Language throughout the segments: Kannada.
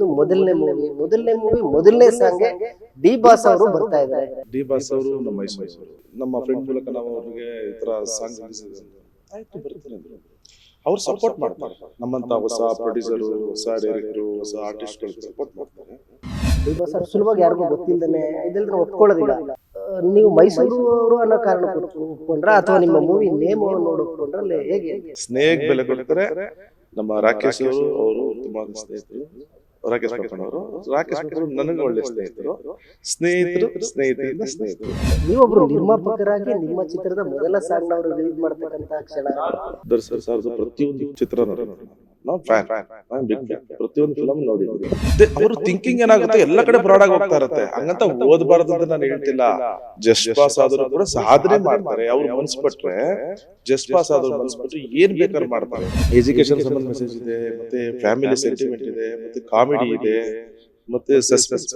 ನಿಮ್ದು ಮೊದಲನೇ ಮೂವಿ ಮೊದಲನೇ ಮೂವಿ ಮೊದಲನೇ ಸಾಂಗ್ ಡಿ ಬಾಸ್ ಅವರು ಬರ್ತಾ ಇದ್ದಾರೆ. ಡಿ ಬಾಸ್ ಅವರು ನಮ್ಮ ಮೈಸೂರು. ನಮ್ಮ ಫ್ರೆಂಡ್ ಮೂಲಕ ನಾವು ಅವರಿಗೆ ಈ ತರ ಸಾಂಗ್ ಆಯ್ತು ಬರ್ತೀನಿ ಅಂದ್ರು. ಅವ್ರು ಸಪೋರ್ಟ್ ಮಾಡ್ತಾರೆ. ನಮ್ಮಂತ ಹೊಸ ಪ್ರೊಡ್ಯೂಸರು ಹೊಸ ಡೈರೆಕ್ಟರು ಹೊಸ ಆರ್ಟಿಸ್ಟ್ಗಳು ಸಪೋರ್ಟ್ ಮಾಡ್ತಾರೆ. ಡಿ ಬಾಸ್ ಅವರು ಸುಲಭವಾಗಿ ಯಾರಿಗೂ ಗೊತ್ತಿಲ್ಲದೆ ಇದಿಲ್ದ್ರೆ ಒಪ್ಕೊಳ್ಳೋದಿಲ್ಲ. ನೀವು ಮೈಸೂರು ಅವರು ಅನ್ನೋ ಕಾರಣ ಒಪ್ಕೊಂಡ್ರ? ಅಥವಾ ನಿಮ್ಮ ಮೂವಿ ನೇಮ್ ನೋಡಿ ಒಪ್ಕೊಂಡ್ರೆ? ಹೇಗೆ? ಸ್ನೇಹಕ್ಕೆ ಬೆಲೆ ಕೊಡ್ತಾರೆ. ನಮ್ಮ ರಾಕೇಶ್ ಅವರು ಅವರು ತುಂಬಾ ಸ್ನೇಹಿತರು. ರಾಕೇಶ್ ಅವರು ರಾಕೇಶ್ ನನಗೆ ಒಳ್ಳೆ ಸ್ನೇಹಿತರು. ಸ್ನೇಹಿತರು. ಸ್ನೇಹಿತರಿಂದ ಸ್ನೇಹಿತರು. ನೀವೊಬ್ರು ನಿರ್ಮಾಪಕರಾಗಿ ನಿಮ್ಮ ಚಿತ್ರದ ಮೊದಲ ಸಾಂಗ್ ಅವರು ರಿಲೀಸ್ ಮಾಡ್ತಕ್ಕಂತ ಕ್ಷಣ. ದರ್ಶನ್ ಸರ್ ಪ್ರತಿಯೊಂದು ಚಿತ್ರ ನಾವು ಫ್ಯಾನ್ ನಾನು ಬಿಗ್ ಫ್ಯಾನ್ ಪ್ರತಿಯೊಂದು ಫಿಲಮ್ ನೋಡಿದ್ದೀನಿ ಅವರು ಥಿಂಕಿಂಗ್ ಏನಾಗುತ್ತೆ ಎಲ್ಲ ಕಡೆ ಬ್ರಾಡ್ ಆಗಿ ಹೋಗ್ತಾ ಇರುತ್ತೆ. ಹಂಗಂತ ಓದಬಾರ್ದು ಅಂತ ನಾನು ಹೇಳ್ತಿಲ್ಲ. ಜಸ್ಟ್ ಪಾಸ್ ಆದ್ರೂ ಕೂಡ ಸಾಧನೆ ಮಾಡ್ತಾರೆ. ಅವ್ರು ಮನ್ಸ್ ಪಟ್ರೆ ಜಸ್ಟ್ ಪಾಸ್ ಆದ್ರೂ ಮನ್ಸ್ ಪಟ್ರೆ ಏನ್ ಬೇಕಾದ್ರೂ ಮಾಡ್ತಾರೆ? ಎಜುಕೇಶನ್ ಸಂಬಂಧ ಮೆಸೇಜ್ ಇದೆ ಮತ್ತೆ ಫ್ಯಾಮಿಲಿ ಸೆಂಟಿಮೆಂಟ್ ಇದೆ ಮತ್ತೆ ಕಾಮಿಡಿ ಇದೆ ಮತ್ತೆ ಸಸ್ಪೆನ್ಸ್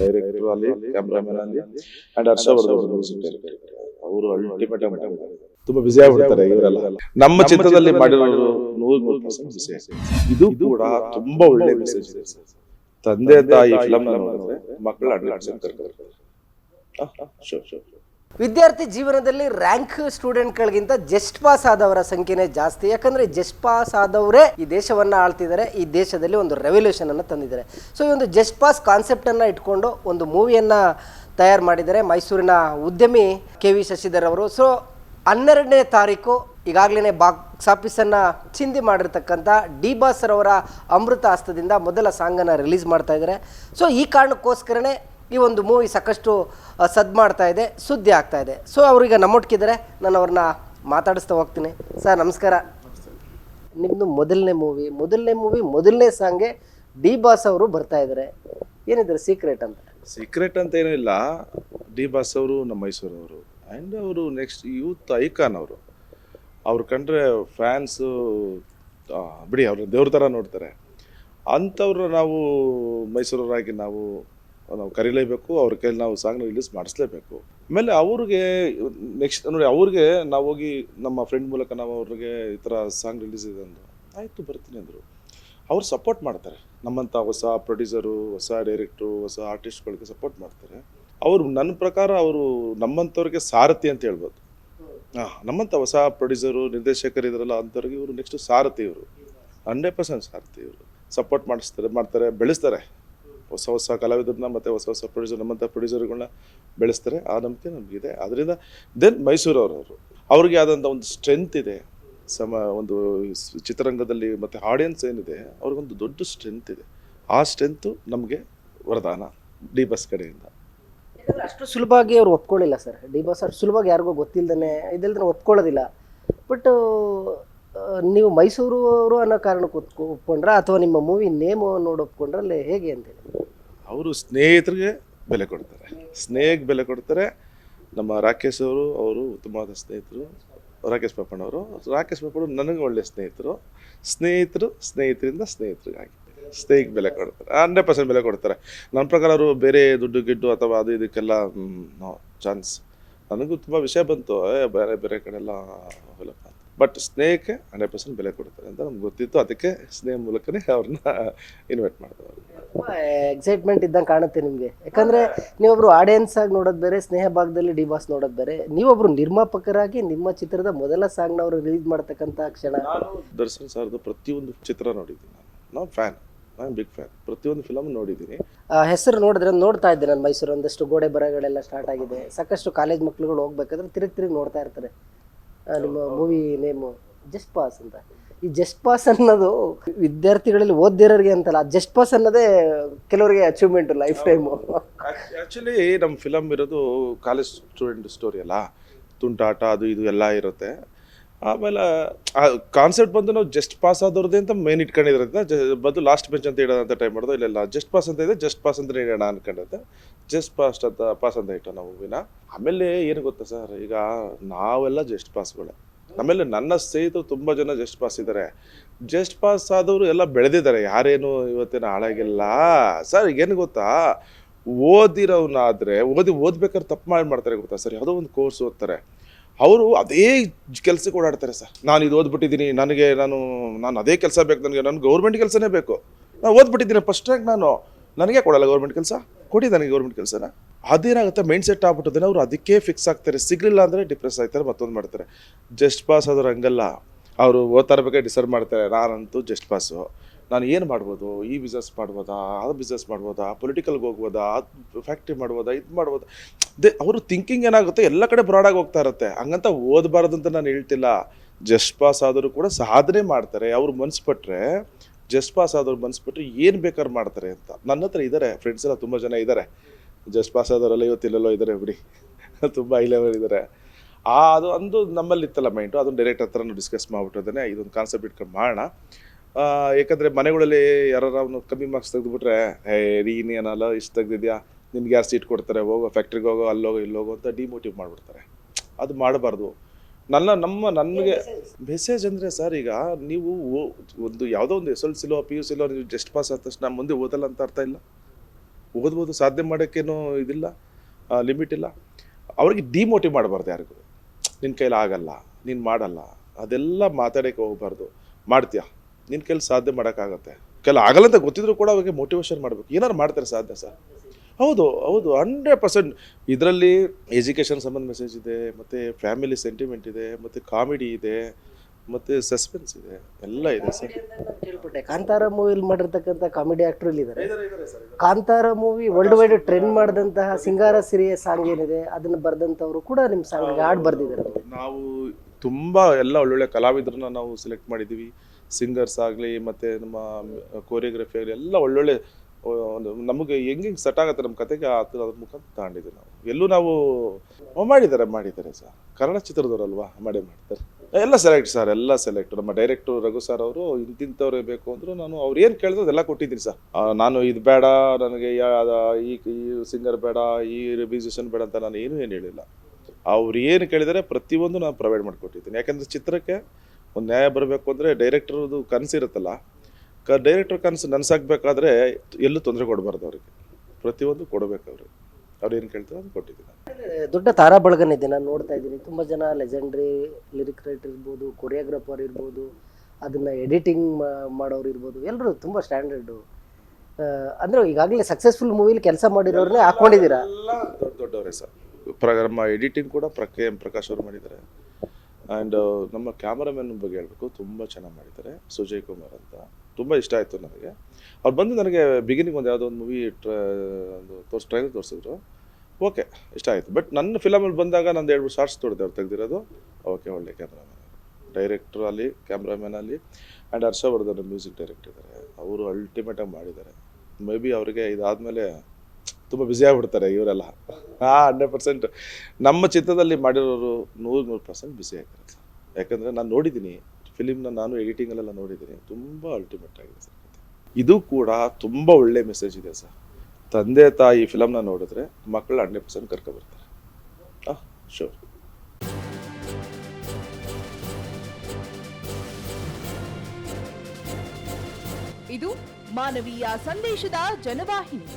ಡೈರೆಕ್ಟರ್ ಅಲ್ಲಿ ಕ್ಯಾಮ್ರಾಮನ್ ಅಲ್ಲಿ ಅಂಡ್ ಹರ್ಷವರ್ಧನ್ ಅವರು ಅಲ್ಟಿಮೇಟ್ ತುಂಬಾ ಬಿಸಿ ಆಗ್ಬಿಡ್ತಾರೆ ಇವರೆಲ್ಲ. ನಮ್ಮ ಚಿತ್ರದಲ್ಲಿ ಮಾಡಿರೋರು ನೂರ ಪರ್ಸೆಂಟ್ ಇದು. ಕೂಡ ತುಂಬಾ ಒಳ್ಳೆ ಮೆಸೇಜ್ ಇದೆ. ತಂದೆ ತಾಯಿ ಫಿಲಮ್ ನೋಡಿದ್ರೆ ಮಕ್ಕಳ ವಿದ್ಯಾರ್ಥಿ ಜೀವನದಲ್ಲಿ ರ್ಯಾಂಕ್ ಸ್ಟೂಡೆಂಟ್ಗಳಿಗಿಂತ ಜಸ್ಟ್ ಪಾಸ್ ಆದವರ ಸಂಖ್ಯೆನೇ ಜಾಸ್ತಿ. ಯಾಕಂದ್ರೆ ಜಸ್ಟ್ ಪಾಸ್ ಆದವರೇ ಈ ದೇಶವನ್ನ ಆಳ್ತಿದ್ದಾರೆ ಈ ದೇಶದಲ್ಲಿ ಒಂದು ರೆವಲ್ಯೂಷನ್ ಅನ್ನು ತಂದಿದ್ದಾರೆ. ಸೊ ಈ ಒಂದು ಜಸ್ಟ್ ಪಾಸ್ ಕಾನ್ಸೆಪ್ಟ್ ಅನ್ನ ಇಟ್ಕೊಂಡು ಒಂದು ಮೂವಿಯನ್ನ ತಯಾರು ಮಾಡಿದ್ದಾರೆ ಮೈಸೂರಿನ ಉದ್ಯಮಿ ಕೆ ವಿ ಶಶಿಧರ್ ಅವರು. ಸೊ ಹನ್ನೆರಡನೇ ತಾರೀಕು ಈಗಾಗಲೇ ಬಾಕ್ಸ್ ಆಫೀಸನ್ನು ಚಿಂದಿ ಮಾಡಿರ್ತಕ್ಕಂಥ ಡಿ ಬಾಸ್ ಅವರ ಅಮೃತ ಹಸ್ತದಿಂದ ಮೊದಲ ಸಾಂಗನ್ನು ರಿಲೀಸ್ ಮಾಡ್ತಾ ಇದ್ದಾರೆ. ಸೊ, ಈ ಕಾರಣಕ್ಕೋಸ್ಕರನೇ ಈ ಒಂದು ಮೂವಿ ಸಾಕಷ್ಟು ಸದ್ ಮಾಡ್ತಾ ಇದೆ, ಸುದ್ದಿ ಆಗ್ತಾ ಇದೆ. ಸೊ, ಅವ್ರೀಗ ನಮ್ಮೊಟ್ಟಿದ್ದಾರೆ ನಾನು ಅವ್ರನ್ನ ಮಾತಾಡಿಸ್ತಾ ಹೋಗ್ತೀನಿ. ಸರ್, ನಮಸ್ಕಾರ. ನಿಮ್ಮದು ಮೊದಲನೇ ಮೂವಿ ಮೊದಲನೇ ಮೂವಿ, ಮೊದಲನೇ ಸಾಂಗ್ಗೆ ಡಿ ಬಾಸ್ ಅವರು ಬರ್ತಾ ಇದ್ದಾರೆ. ಏನಿದ್ದಾರೆ ಸೀಕ್ರೆಟ್ ಅಂತ? ಸೀಕ್ರೆಟ್ ಅಂತ ಏನೂ ಇಲ್ಲ ಡಿ ಬಾಸ್ ಅವರು ನಮ್ಮ ಮೈಸೂರವರು. ಆ್ಯಂಡ್ ಅವರು ನೆಕ್ಸ್ಟ್ ಯೂತ್ ಐಕಾನ್ ಅವರು. ಅವ್ರು ಕಂಡ್ರೆ ಫ್ಯಾನ್ಸು ಬಿಡಿ ಅವ್ರನ್ನ ದೇವ್ರ ಥರ ನೋಡ್ತಾರೆ. ಅಂಥವ್ರು ನಾವು ಮೈಸೂರವರಾಗಿ ನಾವು ನಾವು ಕರೀಲೇಬೇಕು, ಅವ್ರ ಕೈಲಿ ನಾವು ಸಾಂಗ್ನ ರಿಲೀಸ್ ಮಾಡಿಸ್ಲೇಬೇಕು. ಆಮೇಲೆ ಅವ್ರಿಗೆ ನೆಕ್ಸ್ಟ್ ನೋಡಿ ಅವ್ರಿಗೆ ನಾವು ಹೋಗಿ ನಮ್ಮ ಫ್ರೆಂಡ್ ಮೂಲಕ ನಾವು ಅವ್ರಿಗೆ ಈ ಥರ ಸಾಂಗ್ ರಿಲೀಸ್ ಇದೆ ಅಂದರು. ಆಯಿತು, ಬರ್ತೀನಿ ಅಂದರು. ಅವ್ರು ಸಪೋರ್ಟ್ ಮಾಡ್ತಾರೆ. ನಮ್ಮಂಥ ಹೊಸ ಪ್ರೊಡ್ಯೂಸರು ಹೊಸ ಡೈರೆಕ್ಟ್ರು ಹೊಸ ಆರ್ಟಿಸ್ಟ್ಗಳಿಗೆ ಸಪೋರ್ಟ್ ಮಾಡ್ತಾರೆ. ಅವರು ನನ್ನ ಪ್ರಕಾರ ಅವರು ನಮ್ಮಂಥವ್ರಿಗೆ ಸಾರಥಿ ಅಂತ ಹೇಳ್ಬೋದು. ಹಾಂ ನಮ್ಮಂಥ ಹೊಸ ಪ್ರೊಡ್ಯೂಸರು ನಿರ್ದೇಶಕರು ಇದ್ರಲ್ಲ ಅಂಥವ್ರಿಗೆ ಇವರು ನೆಕ್ಸ್ಟ್ ಸಾರಥಿ ಇವರು. ಹಂಡ್ರೆಡ್ ಪರ್ಸೆಂಟ್ ಸಾರಥಿ ಇವರು. ಸಪೋರ್ಟ್ ಮಾಡಿಸ್ತಾರೆ, ಮಾಡ್ತಾರೆ, ಬೆಳೆಸ್ತಾರೆ. ಹೊಸ ಹೊಸ ಕಲಾವಿದರನ್ನ ಮತ್ತು ಹೊಸ ಹೊಸ ಪ್ರೊಡ್ಯೂಸರ್ ನಮ್ಮಂಥ ಪ್ರೊಡ್ಯೂಸರ್ಗಳನ್ನ ಬೆಳೆಸ್ತಾರೆ. ಆ ನಂಬಿಕೆ ನಮಗಿದೆ. ಅದರಿಂದ ದೆನ್ ಮೈಸೂರು ಅವರು. ಅವ್ರಿಗೆ ಆದಂಥ ಒಂದು ಸ್ಟ್ರೆಂತ್ ಇದೆ. ಸಮ, ಒಂದು ಚಿತ್ರರಂಗದಲ್ಲಿ ಮತ್ತು ಆಡಿಯನ್ಸ್ ಏನಿದೆ, ಅವ್ರಿಗೊಂದು ದೊಡ್ಡ ಸ್ಟ್ರೆಂತ್ ಇದೆ. ಆ ಸ್ಟ್ರೆಂತು ನಮಗೆ ವರದಾನ. ಡಿ ಬಸ್ ಕಡೆಯಿಂದ. ಅಷ್ಟು ಸುಲಭವಾಗಿ ಅವ್ರು ಒಪ್ಕೊಳ್ಳಿಲ್ಲ ಸರ್. ಡಿ ಬಾಸ್ ಸುಲಭವಾಗಿ ಯಾರಿಗೂ ಗೊತ್ತಿಲ್ದೇ ಇದಿಲ್ದೇ ಒಪ್ಕೊಳ್ಳೋದಿಲ್ಲ. ಬಟ್ ನೀವು ಮೈಸೂರು ಅವರು ಅನ್ನೋ ಕಾರಣಕ್ಕೆ ಒಪ್ಕೊ, ಒಪ್ಕೊಂಡ್ರೆ ಅಥವಾ ನಿಮ್ಮ ಮೂವಿ ನೇಮ್ ನೋಡಿ ಒಪ್ಕೊಂಡ್ರಲ್ಲಿ ಹೇಗೆ ಅಂತೇಳಿ ಅವರು ಸ್ನೇಹಿತರಿಗೆ ಬೆಲೆ ಕೊಡ್ತಾರೆ. ಸ್ನೇಹಕ್ಕೆ ಬೆಲೆ ಕೊಡ್ತಾರೆ. ನಮ್ಮ ರಾಕೇಶ್ ಅವರು ಅವರು ಉತ್ತಮವಾದ ಸ್ನೇಹಿತರು. ರಾಕೇಶ್ ಪಪ್ಪಣ್ಣವರು ರಾಕೇಶ್ ಪಪ್ಪಣ್ಣ ನನಗೆ ಒಳ್ಳೆ ಸ್ನೇಹಿತರು. ಸ್ನೇಹಿತರು ಸ್ನೇಹಿತರಿಂದ ಸ್ನೇಹಿತರಿಗಾಗಿ. ಸ್ನೇಹಿಗೆ ಬೆಲೆ ಕೊಡ್ತಾರೆ ಹಂಡ್ರೆಡ್ ಪರ್ಸೆಂಟ್ ಬೆಲೆ ಕೊಡ್ತಾರೆ. ನನ್ನ ಪ್ರಕಾರ ಅವರು ಬೇರೆ ದುಡ್ಡು ಗಿಡ್ಡು ಅಥವಾ ಅದು ಇದಕ್ಕೆಲ್ಲ ಚಾನ್ಸ್ ನನಗೂ ತುಂಬ ವಿಷಯ ಬಂತು. ಬೇರೆ ಬೇರೆ ಕಡೆ ಎಲ್ಲ ಹೋಗಲಪ್ಪ ಬಟ್ ಸ್ನೇಹಕ್ಕೆ ಹಂಡ್ರೆಡ್ ಪರ್ಸೆಂಟ್ ಬೆಲೆ ಕೊಡ್ತಾರೆ ಅಂತ ನಮ್ಗೆ ಗೊತ್ತಿತ್ತು. ಅದಕ್ಕೆ ಸ್ನೇಹ ಮೂಲಕನೇ ಅವ್ರನ್ನ ಇನ್ವೈಟ್ ಮಾಡ್ತಾರೆ ಎಕ್ಸೈಟ್ಮೆಂಟ್ ಇದ್ದಂಗೆ ಕಾಣುತ್ತೆ ನಿಮಗೆ. ಯಾಕಂದ್ರೆ ನೀವೊಬ್ರು ಆಡಿಯನ್ಸ್ ಆಗಿ ನೋಡೋದು ಬೇರೆ ಸ್ನೇಹ ಭಾಗದಲ್ಲಿ ಡಿ ಬಾಸ್ ನೋಡೋದು ಬೇರೆ. ನೀವೊಬ್ರು ನಿರ್ಮಾಪಕರಾಗಿ ನಿಮ್ಮ ಚಿತ್ರದ ಮೊದಲ ಸಾಂಗ್ನ ಅವರು ರಿಲೀಸ್ ಮಾಡ್ತಕ್ಕಂಥ ಕ್ಷಣ. ದರ್ಶನ್ ಸರ್ದು ಪ್ರತಿಯೊಂದು ಚಿತ್ರ ನೋಡಿದ್ದೀನಿ. ನಾನು ನಾವು ಫ್ಯಾನ್ ನಾನು ಬಿಗ್ ಫ್ಯಾನ್ ಪ್ರತಿಯೊಂದು ಫಿಲಮ್ ನೋಡಿದ್ದೀನಿ. ಆ, ಹೆಸರು ನೋಡಿದ್ರೆ ನೋಡ್ತಾ ಇದ್ದೆ ನಾನು ಮೈಸೂರು ಒಂದಷ್ಟು ಗೋಡೆ ಬರಗಳೆಲ್ಲ ಸ್ಟಾರ್ಟ್ ಆಗಿದೆ. ಸಾಕಷ್ಟು ಕಾಲೇಜ್ ಮಕ್ಳುಗಳು ಹೋಗ್ಬೇಕಾದ್ರೆ ತಿರುಗಿ ತಿರುಗಿ ನೋಡ್ತಾ ಇರ್ತಾರೆ. ಆ, ನಿಮ್ಮ ಮೂವಿ ನೇಮು ಜಸ್ಟ್ ಪಾಸ್ ಅಂತ. ಈ ಜಸ್ಟ್ ಪಾಸ್ ಅನ್ನೋದು ವಿದ್ಯಾರ್ಥಿಗಳಲ್ಲಿ ಓದಿರೋರಿಗೆ ಅಂತಲ್ಲ ಜಸ್ಟ್ ಪಾಸ್ ಅನ್ನೋದೇ ಕೆಲವರಿಗೆ ಅಚೀವ್ಮೆಂಟ್ ಲೈಫ್ ಟೈಮು ಆ್ಯಕ್ಚುಲಿ ನಮ್ಮ ಫಿಲಮ್ ಇರೋದು ಕಾಲೇಜ್ ಸ್ಟೂಡೆಂಟ್ ಸ್ಟೋರಿ ಅಲ್ಲ. ತುಂಟಾಟ ಅದು ಇದು ಎಲ್ಲ ಇರುತ್ತೆ. ಆಮೇಲೆ, ಆ ಕಾನ್ಸೆಪ್ಟ್ ಬಂದು ನಾವು ಜಸ್ಟ್ ಪಾಸ್ ಆದವ್ರದ್ದೇ ಅಂತ ಮೇನ್ ಇಟ್ಕೊಂಡಿದ್ರಿಂದ ಜ, ಬದು ಲಾಸ್ಟ್ ಬೆಂಚ್ ಅಂತ ಇಡೋದಂತ ಟೈಮ್ ಮಾಡೋದು. ಇಲ್ಲ ಜಸ್ಟ್ ಪಾಸ್ ಅಂತ ಇದೆ ಜಸ್ಟ್ ಪಾಸ್ ಅಂತ ಇಡೋಣ ಅನ್ಕೊಂಡಿದ್ದೆ ಜಸ್ಟ್ ಪಾಸ್ ಅಂತ ಪಾಸ್ ಅಂತ ಇಟ್ಟ ನಾವು ಮೂವಿನ ಆಮೇಲೆ ಏನು ಗೊತ್ತಾ ಸರ್ ಈಗ ನಾವೆಲ್ಲ ಜಸ್ಟ್ ಪಾಸ್ಗಳೇ ಆಮೇಲೆ ನನ್ನ ಸ್ನೇಹಿತರು ತುಂಬ ಜನ ಜಸ್ಟ್ ಪಾಸ್ ಇದ್ದಾರೆ ಜಸ್ಟ್ ಪಾಸ್ ಆದವರು ಎಲ್ಲ ಬೆಳೆದಿದ್ದಾರೆ. ಯಾರೇನು ಇವತ್ತೇನು ಹಾಳಾಗಿಲ್ಲ. ಸರ್ ಏನು ಗೊತ್ತಾ? ಓದಿರೋನಾದ್ರೆ ಓದಿ, ಓದ್ಬೇಕಾದ್ರೆ ತಪ್ಪು ಮಾಡಿ ಮಾಡ್ತಾರೆ ಗೊತ್ತಾ ಸರ್ ಯಾವುದೋ ಒಂದು ಕೋರ್ಸ್ ಓದ್ತಾರೆ. ಅವರು ಅದೇ ಕೆಲಸಕ್ಕೆ ಓಡಾಡ್ತಾರೆ ಸರ್. ನಾನು ಇದು ಓದ್ಬಿಟ್ಟಿದ್ದೀನಿ, ನನಗೆ ನಾನು ನಾನು ಅದೇ ಕೆಲಸ ಬೇಕು, ನನಗೆ ನಾನು ಗೌರ್ಮೆಂಟ್ ಕೆಲಸನೇ ಬೇಕು. ನಾನು ಓದ್ಬಿಟ್ಟಿದ್ದೀನಿ ಫಸ್ಟ್ ರ್ಯಾಂಕ್ ನಾನು. ನನಗೆ ಕೊಡಲ್ಲ ಗೌರ್ಮೆಂಟ್ ಕೆಲಸ? ಕೊಡಿ ನನಗೆ ಗೌರ್ಮೆಂಟ್ ಕೆಲಸನ? ಅದೇನಾಗುತ್ತೆ ಮೈಂಡ್ ಸೆಟ್ ಆಗ್ಬಿಟ್ಟದ್ರೆ ಅವ್ರು ಅದಕ್ಕೆ ಫಿಕ್ಸ್ ಆಗ್ತಾರೆ. ಸಿಗಲಿಲ್ಲ ಅಂದರೆ ಡಿಪ್ರೆಸ್ ಆಗ್ತಾರೆ, ಮತ್ತೊಂದು ಮಾಡ್ತಾರೆ. ಜಸ್ಟ್ ಪಾಸ್ ಆದ್ರೆ ಹಂಗಲ್ಲ. ಅವರು ಓದ್ತಾ ಇರ್ಬೇಕಾದ್ರೆ ಡಿಸೈಡ್ ಮಾಡ್ತಾರೆ. ನಾನಂತೂ ಜಸ್ಟ್ ಪಾಸು ನಾನು ಏನು ಮಾಡ್ಬೋದು? ಈ ಬಿಸ್ನೆಸ್ ಮಾಡ್ಬೋದಾ? ಅದು ಬಿಸ್ನೆಸ್ ಮಾಡ್ಬೋದಾ? ಪೊಲಿಟಿಕಲ್ಗೆ ಹೋಗ್ಬೋದಾ? ಅದು ಫ್ಯಾಕ್ಟ್ರಿ ಮಾಡ್ಬೋದಾ? ಇದು ಮಾಡ್ಬೋದಾ? ದೇ, ಅವರು ಥಿಂಕಿಂಗ್ ಏನಾಗುತ್ತೆ? ಎಲ್ಲ ಕಡೆ ಬ್ರಾಡಾಗಿ ಹೋಗ್ತಾ ಇರುತ್ತೆ. ಹಂಗಂತ ಓದಬಾರ್ದು ಅಂತ ನಾನು ಹೇಳ್ತಿಲ್ಲ. ಜಸ್ಟ್ ಪಾಸ್ ಆದರೂ ಕೂಡ ಸಾಧನೆ ಮಾಡ್ತಾರೆ. ಅವ್ರು ಮನ್ಸು ಪಟ್ಟರೆ ಜಸ್ಟ್ ಪಾಸ್ ಆದವ್ರು ಮನ್ಸು ಪಟ್ಟರೆ ಏನು ಬೇಕಾದ್ರು ಮಾಡ್ತಾರೆ ಅಂತ. ನನ್ನ ಹತ್ರ ಇದ್ದಾರೆ ಫ್ರೆಂಡ್ಸ್ ಎಲ್ಲ ತುಂಬ ಜನ ಇದ್ದಾರೆ ಜಸ್ಟ್ ಪಾಸ್ ಆದವರೆಲ್ಲ ಇವತ್ತಿಲ್ಲೆಲ್ಲೋ ಇದ್ದಾರೆ ಬಿಡಿ. ತುಂಬ ಹೈ ಲೆವೆಲ್ ಇದ್ದಾರೆ ಆ, ಅದು, ಅಂದು ನಮ್ಮಲ್ಲಿ ಇತ್ತಲ್ಲ ಮೈಂಡು ಅದನ್ನು ಡೈರೆಕ್ಟ್ ಹತ್ರನೂ ಡಿಸ್ಕಸ್ ಮಾಡ್ಬಿಟ್ಟಿದ್ದಾನೆ. ಇದೊಂದು ಕಾನ್ಸೆಪ್ಟ್ ಇಟ್ಕೊಂಡು ಮಾಡೋಣ. ಆ, ಯಾಕಂದ್ರೆ ಮನೆಗಳಲ್ಲಿ ಯಾರು ಕಮ್ಮಿ ಮಾರ್ಕ್ಸ್ ತೆಗೆದುಬಿಟ್ರೆ ಹೇ ಏನಲ್ಲ ಇಷ್ಟು ತೆಗ್ದಿದ್ಯಾ? ನಿನ್ಗೆ ಯಾರು ಸೀಟ್ ಕೊಡ್ತಾರೆ? ಹೋಗೋ ಫ್ಯಾಕ್ಟ್ರಿಗೆ ಹೋಗೋ ಅಲ್ಲೋಗೋ ಇಲ್ಲೋಗೋ ಅಂತ ಡಿಮೋಟಿವ್ ಮಾಡಿಬಿಡ್ತಾರೆ. ಅದು ಮಾಡಬಾರ್ದು. ನನ್ನ ನಮ್ಮ ನನಗೆ ಮೆಸೇಜ್ ಅಂದರೆ ಸರ್ ಈಗ ನೀವು ಒಂದು ಯಾವುದೋ ಒಂದು ಎಸ್ ಎಲ್ ಸಿಲೋ ಪಿ ಯು ಸಿಲೋ ನೀವು ಜಸ್ಟ್ ಪಾಸ್ ಆದ ತಕ್ಷಣ ಮುಂದೆ ಓದಲ್ಲ ಅಂತ ಅರ್ಥ ಇಲ್ಲ. ಓದ್ಬೋದು ಸಾಧನೆ ಮಾಡೋಕ್ಕೇನು ಇದಿಲ್ಲ ಲಿಮಿಟ್ ಇಲ್ಲ. ಅವ್ರಿಗೆ ಡಿಮೋಟಿವ್ ಮಾಡಬಾರ್ದು ಯಾರಿಗೂ. ನಿನ್ನ ಕೈಲಿ ಆಗಲ್ಲ ನೀನು ಮಾಡಲ್ಲ ಅದೆಲ್ಲ ಮಾತಾಡೋಕ್ಕೆ ಹೋಗಬಾರ್ದು. ಮಾಡ್ತೀಯಾ? ನಿನ್ನ ಕೆಲಸ ಸಾಧ್ಯ ಮಾಡೋಕ್ಕಾಗತ್ತೆ. ಕೆಲ ಆಗಲ್ಲ ಅಂತ ಗೊತ್ತಿದ್ರು ಕೂಡ ಅವಾಗ ಮೋಟಿವೇಶನ್ ಮಾಡಬೇಕು. ಏನಾರು ಮಾಡ್ತಾರೆ ಸಾಧ್ಯ ಸರ್? ಹೌದು ಹೌದು ಹಂಡ್ರೆಡ್ ಪರ್ಸೆಂಟ್ ಇದರಲ್ಲಿ ಎಜುಕೇಷನ್ ಸಂಬಂಧ ಮೆಸೇಜ್ ಇದೆ ಮತ್ತು ಫ್ಯಾಮಿಲಿ ಸೆಂಟಿಮೆಂಟ್ ಇದೆ ಮತ್ತು ಕಾಮಿಡಿ ಇದೆ ಮತ್ತು ಸಸ್ಪೆನ್ಸ್ ಇದೆ. ಎಲ್ಲ ಇದೆ ಸರ್. ಕೇಳ್ಪಟ್ಟೆ ಕಾಂತಾರ ಮೂವಿಲಿ ಮಾಡಿರ್ತಕ್ಕಂಥ ಕಾಮಿಡಿ ಆಕ್ಟರ್ ಇಲ್ಲಿ ಇದ್ದಾರೆ Kantara movie world wide trend ಮಾಡಿದಂತಹ ಸಿಂಗಾರ ಸಿರಿಯ ಸಾಂಗ್ ಏನಿದೆ ಅದನ್ನು ಬರೆದಂಥವ್ರು ಕೂಡ ನಿಮ್ಮ ಸಾಂಗ್ ಹಾಡು ಬರ್ದಿದ್ದಾರೆ. ನಾವು ತುಂಬ ಎಲ್ಲ ಒಳ್ಳೊಳ್ಳೆ ಕಲಾವಿದರನ್ನ ನಾವು ಸೆಲೆಕ್ಟ್ ಮಾಡಿದ್ದೀವಿ ಸಿಂಗರ್ಸ್ ಆಗಲಿ ಮತ್ತು ನಮ್ಮ ಕೋರಿಯೋಗ್ರಫಿ ಆಗಲಿ ಎಲ್ಲ ಒಳ್ಳೊಳ್ಳೆ ಆ, ಒಂದು ನಮಗೆ ಹೆಂಗೆ ಸೆಟ್ ಆಗುತ್ತೆ ನಮ್ಮ ಕತೆಗೆ ಅದು ಅದ್ರ ಮುಖಾಂತರ ತಗೊಂಡಿದ್ದೀವಿ ನಾವು. ಎಲ್ಲೂ ನಾವು ಆ, ಮಾಡಿದ್ದಾರೆ ಮಾಡಿದ್ದಾರೆ ಸರ್ ಕನ್ನಡ ಚಿತ್ರದವರಲ್ವಾ? ಮಾಡಿ ಮಾಡ್ತಾರೆ. ಎಲ್ಲ ಸೆಲೆಕ್ಟ್ ಸರ್ ಎಲ್ಲ ಸೆಲೆಕ್ಟ್ ನಮ್ಮ ಡೈರೆಕ್ಟರ್ ರಘು ಸರ್ ಅವರು ಇಂತಿಂಥವ್ರೇ ಬೇಕು ಅಂದರು ನಾನು ಅವ್ರು ಏನು ಕೇಳಿದ್ರು ಅದೆಲ್ಲ ಕೊಟ್ಟಿದ್ದೀನಿ ಸರ್ ನಾನು ಇದು ಬೇಡ ನನಗೆ ಈ ಸಿಂಗರ್ ಬೇಡ ಈ ಮ್ಯೂಸಿಷಿಯನ್ ಬೇಡ ಅಂತ ನಾನು ಏನೂ ಏನು ಹೇಳಿಲ್ಲ. ಅವ್ರು ಏನು ಕೇಳಿದರೆ ಪ್ರತಿಯೊಂದು ನಾನು ಪ್ರೊವೈಡ್ ಮಾಡಿಕೊಟ್ಟಿದ್ದೀನಿ. ಯಾಕಂದ್ರೆ ಚಿತ್ರಕ್ಕೆ ಒಂದು ನ್ಯಾಯ ಬರಬೇಕು ಅಂದರೆ ಡೈರೆಕ್ಟರ್ದು ಕನಸಿರುತ್ತಲ್ಲ ಕ ಡೈರೆಕ್ಟರ್ ಕನಸು ನನಸಾಗಬೇಕಾದ್ರೆ ಎಲ್ಲೂ ತೊಂದರೆ ಕೊಡಬಾರ್ದು ಅವ್ರಿಗೆ. ಪ್ರತಿಯೊಂದು ಕೊಡಬೇಕು ಅವ್ರಿಗೆ. ಅವ್ರು ಏನು ಕೇಳ್ತಾರೆ ಅದು ಕೊಟ್ಟಿದ್ದೀನಿ. ದೊಡ್ಡ ತಾರಾ ಬಳಗನಿದೆ ನಾನು ನೋಡ್ತಾ ಇದ್ದೀನಿ. ತುಂಬ ಜನ ಲೆಜೆಂಡ್ರಿ ಲಿರಿಕ್ ರೈಟರ್ ಇರ್ಬೋದು ಕೊರಿಯೋಗ್ರಾಫರ್ ಇರ್ಬೋದು ಅದನ್ನ ಎಡಿಟಿಂಗ್ ಮಾಡೋರು ಇರ್ಬೋದು ಎಲ್ಲರೂ ತುಂಬ ಸ್ಟ್ಯಾಂಡರ್ಡು ಅಂದರೆ ಈಗಾಗಲೇ ಸಕ್ಸಸ್ಫುಲ್ ಮೂವಿಲಿ ಕೆಲಸ ಮಾಡಿರೋರನ್ನೇ ಹಾಕೊಂಡಿದ್ದೀರಾ? ಎಲ್ಲ ದೊಡ್ಡ ದೊಡ್ಡವರೇ ಸರ್. ಪ್ರ ನಮ್ಮ ಎಡಿಟಿಂಗ್ ಕೂಡ ಪ್ರ ಪ್ರಕಾಶ್ ಅವರು ಮಾಡಿದ್ದಾರೆ. ಆ್ಯಂಡ್ ನಮ್ಮ ಕ್ಯಾಮರಾಮನ್ ಬಗ್ಗೆ ಹೇಳಬೇಕು, ತುಂಬ ಚೆನ್ನಾಗಿ ಮಾಡಿದ್ದಾರೆ, ಸುಜಯ್ ಕುಮಾರ್ ಅಂತ. ತುಂಬ ಇಷ್ಟ ಆಯಿತು ನನಗೆ. ಅವ್ರು ಬಂದು ನನಗೆ ಬಿಗಿನಿಂಗ್ ಒಂದು ಯಾವುದೋ ಒಂದು ಮೂವಿ ಒಂದು ತೋರಿಸ್ ಟ್ರೈಲರ್ ತೋರಿಸಿದ್ರು. ಓಕೆ ಇಷ್ಟ ಆಯಿತು. ಬಟ್ ನನ್ನ ಫಿಲಮಲ್ಲಿ ಬಂದಾಗ ನಂದು ಎರಡು ಶಾರ್ಟ್ಸ್ ತೊಡಿದೆ ಅವ್ರು ತೆಗೆದಿರೋದು. ಓಕೆ ಒಳ್ಳೆ ಕ್ಯಾಮ್ರಾಮನ್. ಡೈರೆಕ್ಟ್ರ್ ಅಲ್ಲಿ ಕ್ಯಾಮ್ರಾಮನ್ ಅಲ್ಲಿ ಆ್ಯಂಡ್ ಹರ್ಷವರ್ಧನ್ ಮ್ಯೂಸಿಕ್ ಡೈರೆಕ್ಟರ್ ಇದ್ದಾರೆ. ಅವರು ಅಲ್ಟಿಮೇಟಾಗಿ ಮಾಡಿದ್ದಾರೆ. ಮೇ ಬಿ ಅವರಿಗೆ ಇದಾದಮೇಲೆ ತುಂಬ ಬ್ಯುಸಿ ಆಗಿಬಿಡ್ತಾರೆ ಇವರೆಲ್ಲ. ಹಾಂ ಹಂಡ್ರೆಡ್ ಪರ್ಸೆಂಟ್ ನಮ್ಮ ಚಿತ್ರದಲ್ಲಿ ಮಾಡಿರೋರು ನೂರು ನೂರು ಪರ್ಸೆಂಟ್ ಬ್ಯುಸಿ ಆಗಿರುತ್ತೆ ಯಾಕಂದರೆ ನಾನು ನೋಡಿದ್ದೀನಿ ಫಿಲಿಮ್ನ ನಾನು ಎಡಿಟಿಂಗಲ್ಲೆಲ್ಲ ನೋಡಿದ್ದೀನಿ ತುಂಬ ಅಲ್ಟಿಮೇಟ್ ಆಗಿದೆ ಸರ್ ಇದು. ಕೂಡ ತುಂಬ ಒಳ್ಳೆ ಮೆಸೇಜ್ ಇದೆ ಸರ್. ತಂದೆ, ತಾಯಿ ಫಿಲಮ್ನ ನೋಡಿದ್ರೆ ಮಕ್ಕಳು ಹಂಡ್ರೆಡ್ ಪರ್ಸೆಂಟ್ ಕರ್ಕೊಬರ್ತಾರೆ. ಹಾಂ ಶೋರ್ ಇದು ಮಾನವೀಯ ಸಂದೇಶದ ಜನವಾಹಿನಿ.